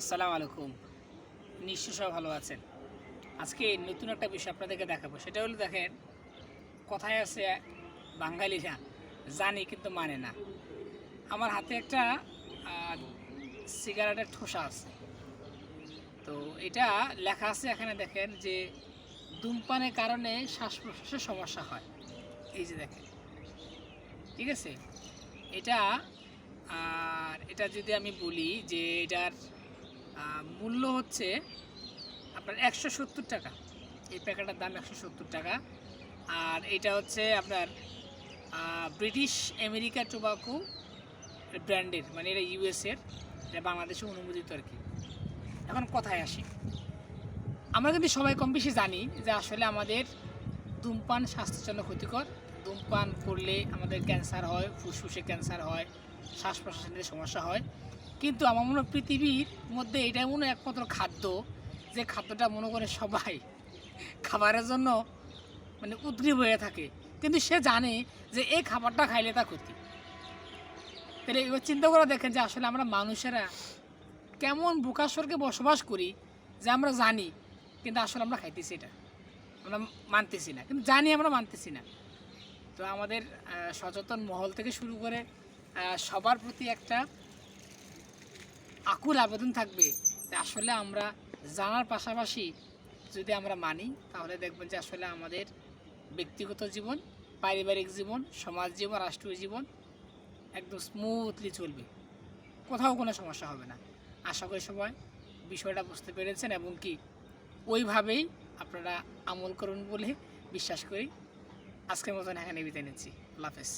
আসসালামু আলাইকুম। নিশ্চয় সবাই ভালো আছেন। আজকে নতুন একটা বিষয় আপনাদেরকে দেখাবো। সেটা হলো দেখেন, কথায় আছে বাঙালিরা জানি কিন্তু মানে না। আমার হাতে একটা সিগারেটের ঠোসা আছে। তো এটা লেখা আছে এখানে দেখেন যে, ধূমপানের কারণে শ্বাস প্রশ্বাসের সমস্যা হয়। এই যে দেখেন, ঠিক আছে? এটা, আর এটা যদি আমি বলি যে এটার মূল্য হচ্ছে আপনার একশো সত্তর টাকা। এই প্যাকেটের দাম একশো সত্তর টাকা। আর এটা হচ্ছে আপনার ব্রিটিশ আমেরিকা টোবাকো ব্র্যান্ডের মানে এটা ইউএসের এটা বাংলাদেশে অনুমোদিত আর কি। এখন কথায় আসি। আমরা কিন্তু সবাই কম বেশি জানি যে আসলে আমাদের ধূমপান স্বাস্থ্যের জন্য ক্ষতিকর। ধূমপান করলে আমাদের ক্যান্সার হয়, ফুসফুসে ক্যান্সার হয়, শ্বাস প্রশ্বাসের সমস্যা হয়। কিন্তু আমার মনে পৃথিবীর মধ্যে এটাই মনে একমাত্র খাদ্য, যে খাদ্যটা মনে করে সবাই খাবারের জন্য মানে উদ্গ্রীব হয়ে থাকে। কিন্তু সে জানে যে এই খাবারটা খাইলে তা ক্ষতি। তাহলে এবার চিন্তা করে দেখেন যে আসলে আমরা মানুষেরা কেমন বোকাস্বর্গে বসবাস করি যে আমরা জানি, কিন্তু আসলে আমরা খাইতেছি এটা। আমরা মানতেছি না, কিন্তু জানি আমরা মানতেছি না। তো আমাদের সচেতন মহল থেকে শুরু করে সবার প্রতি একটা আকুল আবেদন থাকবে যে আসলে আমরা জানার পাশাপাশি যদি আমরা মানি, তাহলে দেখবেন যে আসলে আমাদের ব্যক্তিগত জীবন, পারিবারিক জীবন, সমাজ জীবন, রাষ্ট্রীয় জীবন একদম স্মুথলি চলবে। কোথাও কোনো সমস্যা হবে না। আশা করি সবাই বিষয়টা বুঝতে পেরেছেন এবং কি ওইভাবেই আপনারা আমল করুন বলে বিশ্বাস করি। আজকের মতন এখানে বিদায় নিচ্ছি। আল্লাহ হাফেজ।